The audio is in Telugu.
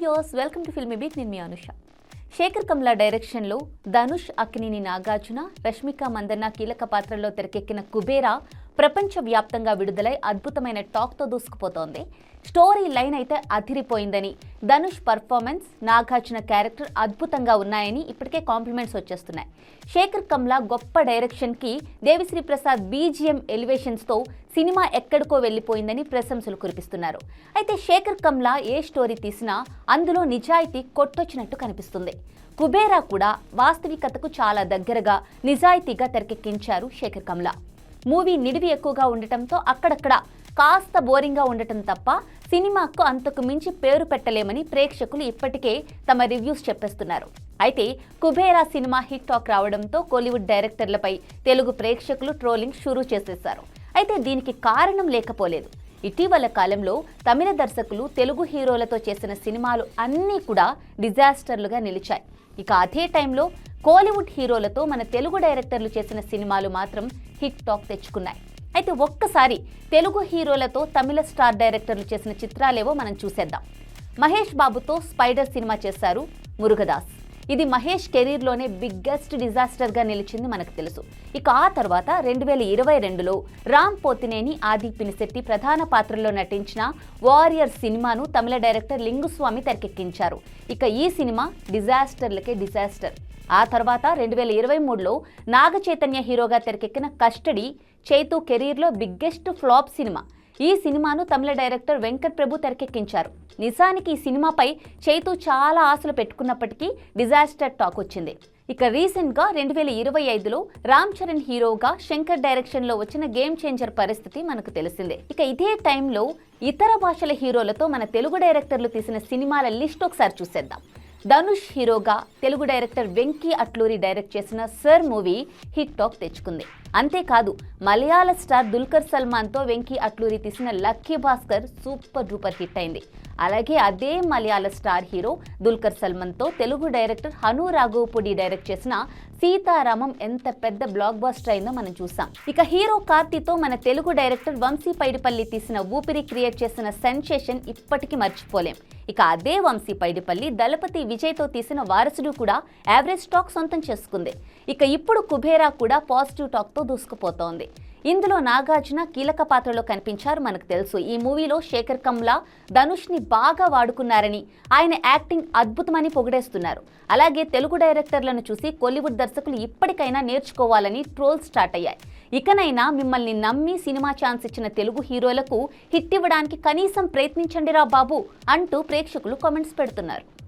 Viewers welcome to filmy beat నేను మీ అనుష. శేఖర్ కమ్లా డైరెక్షన్లో ధనుష్ అక్కినేని నాగార్జున రష్మిక మందన్న కీలక పాత్రల్లో తెరకెక్కిన కుబేరా ప్రపంచవ్యాప్తంగా విడుదలై అద్భుతమైన టాక్తో దూసుకుపోతోంది. స్టోరీ లైన్ అయితే అదిరిపోయిందని ధనుష్ పర్ఫార్మెన్స్ నాగార్జున క్యారెక్టర్ అద్భుతంగా ఉన్నాయని ఇప్పటికే కాంప్లిమెంట్స్ వచ్చేస్తున్నాయి. శేఖర్ కమ్లా గొప్ప డైరెక్షన్కి దేవిశ్రీ ప్రసాద్ బీజిఎం ఎలివేషన్స్తో సినిమా ఎక్కడికో వెళ్ళిపోయిందని ప్రశంసలు కురిపిస్తున్నారు. అయితే శేఖర్ కమ్లా ఏ స్టోరీ తీసినా అందులో నిజాయితీ కొట్టొచ్చినట్టు కనిపిస్తుంది. కుబేరా కూడా వాస్తవికతకు చాలా దగ్గరగా నిజాయితీగా తెరకెక్కించారు శేఖర్ కమ్లా. మూవీ నిడివి ఎక్కువగా ఉండటంతో అక్కడక్కడ కాస్త బోరింగ్గా ఉండటం తప్ప సినిమాకు అంతకు మించి పేరు పెట్టలేమని ప్రేక్షకులు ఇప్పటికే తమ రివ్యూస్ చెప్పేస్తున్నారు. అయితే కుబేరా సినిమా హిట్ టాక్ రావడంతో కోలీవుడ్ డైరెక్టర్లపై తెలుగు ప్రేక్షకులు ట్రోలింగ్ షురూ చేసేశారు. అయితే దీనికి కారణం లేకపోలేదు. ఇటీవల కాలంలో తమిళ దర్శకులు తెలుగు హీరోలతో చేసిన సినిమాలు అన్నీ కూడా డిజాస్టర్లుగా నిలిచాయి. ఇక అదే టైంలో కోలీవుడ్ హీరోలతో మన తెలుగు డైరెక్టర్లు చేసిన సినిమాలు మాత్రం హిట్ టాక్ తెచ్చుకున్నాయి. అయితే ఒక్కసారి తెలుగు హీరోలతో తమిళ స్టార్ డైరెక్టర్లు చేసిన చిత్రాలేవో మనం చూసేద్దాం. మహేష్ బాబుతో స్పైడర్ సినిమా చేశారు మురుగదాస్. ఇది మహేష్ కెరీర్లోనే బిగ్గెస్ట్ డిజాస్టర్గా నిలిచింది మనకు తెలుసు. ఇక ఆ తర్వాత రెండు వేల ఇరవై రెండులో రామ్ పోతినేని ఆది పినిశెట్టి ప్రధాన పాత్రలో నటించిన వారియర్ సినిమాను తమిళ డైరెక్టర్ లింగుస్వామి తెరకెక్కించారు. ఇక ఈ సినిమా డిజాస్టర్లకే డిజాస్టర్. ఆ తర్వాత రెండు వేల ఇరవై మూడులో నాగ చైతన్య హీరోగా తెరకెక్కిన కస్టడీ చైతు కెరీర్లో బిగ్గెస్ట్ ఫ్లాప్ సినిమా. ఈ సినిమాను తమిళ డైరెక్టర్ వెంకట్ ప్రభు తెరకెక్కించారు. నిజానికి ఈ సినిమాపై చైతు చాలా ఆశలు పెట్టుకున్నప్పటికీ డిజాస్టర్ టాక్ వచ్చింది. ఇక రీసెంట్గా రెండు వేల ఇరవై ఐదులో రామ్ చరణ్ హీరోగా శంకర్ డైరెక్షన్లో వచ్చిన గేమ్ చేంజర్ పరిస్థితి మనకు తెలిసిందే. ఇక ఇదే టైంలో ఇతర భాషల హీరోలతో మన తెలుగు డైరెక్టర్లు తీసిన సినిమాల లిస్ట్ ఒకసారి చూసేద్దాం. ధనుష్ హీరోగా తెలుగు డైరెక్టర్ వెంకీ అట్లూరి డైరెక్ట్ చేసిన సర్ మూవీ హిట్ టాక్ తెచ్చుకుంది. అంతేకాదు మలయాళ స్టార్ దుల్కర్ సల్మాన్తో వెంకీ అట్లూరి తీసిన lucky Bhaskar super duper hit అయింది. అలాగే అదే మలయాళ స్టార్ హీరో దుల్కర్ సల్మాన్తో తెలుగు డైరెక్టర్ హను రాఘవపూడి డైరెక్ట్ చేసిన సీతారామం ఎంత పెద్ద బ్లాక్ బాస్టర్ అయిందో మనం చూసాం. ఇక హీరో కార్తీతో మన తెలుగు డైరెక్టర్ వంశీ పైడిపల్లి తీసిన ఊపిరి క్రియేట్ చేసిన సెన్సేషన్ ఇప్పటికీ మర్చిపోలేం. ఇక అదే వంశీ పైడిపల్లి దళపతి విజయ్తో తీసిన వారసుడు కూడా యావరేజ్ టాక్ సొంతం చేసుకుంది. ఇక ఇప్పుడు కుబేరా కూడా పాజిటివ్ టాక్తో దూసుకుపోతోంది. ఇందులో నాగార్జున కీలక పాత్రలో కనిపించారు మనకు తెలుసు. ఈ మూవీలో శేఖర్ కమ్లా ధనుష్ని బాగా వాడుకున్నారని ఆయన యాక్టింగ్ అద్భుతమని పొగిడేస్తున్నారు. అలాగే తెలుగు డైరెక్టర్లను చూసి కోలీవుడ్ దర్శకులు ఇప్పటికైనా నేర్చుకోవాలని ట్రోల్స్ స్టార్ట్ అయ్యాయి. ఇకనైనా మిమ్మల్ని నమ్మి సినిమా ఛాన్స్ ఇచ్చిన తెలుగు హీరోలకు హిట్ ఇవ్వడానికి కనీసం ప్రయత్నించండిరా బాబు అంటూ ప్రేక్షకులు కామెంట్స్ పెడుతున్నారు.